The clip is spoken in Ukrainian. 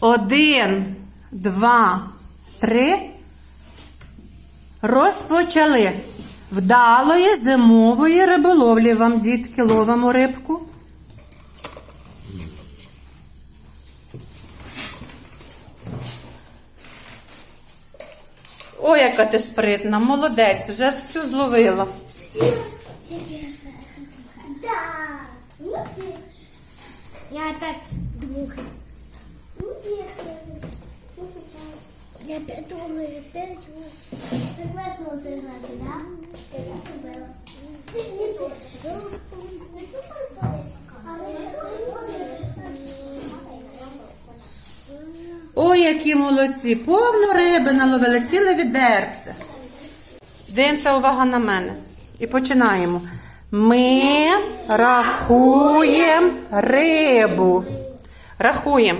Один, два, три. Розпочали. Вдалої зимової риболовлі вам, дітки, ловимо рибку. Ой, яка ти спритна, молодець, вже всю зловила. Ну. Я опять двухать. Я опять думаю, опять восемь. Так весело ты играть, да? Конечно, было. Ты не точно. Ну, что происходит? А вы Ой, які молодці! Повно риби наловили, ціле відерце. Дивимося, увага на мене. І починаємо. Ми рахуємо рибу. Рахуємо.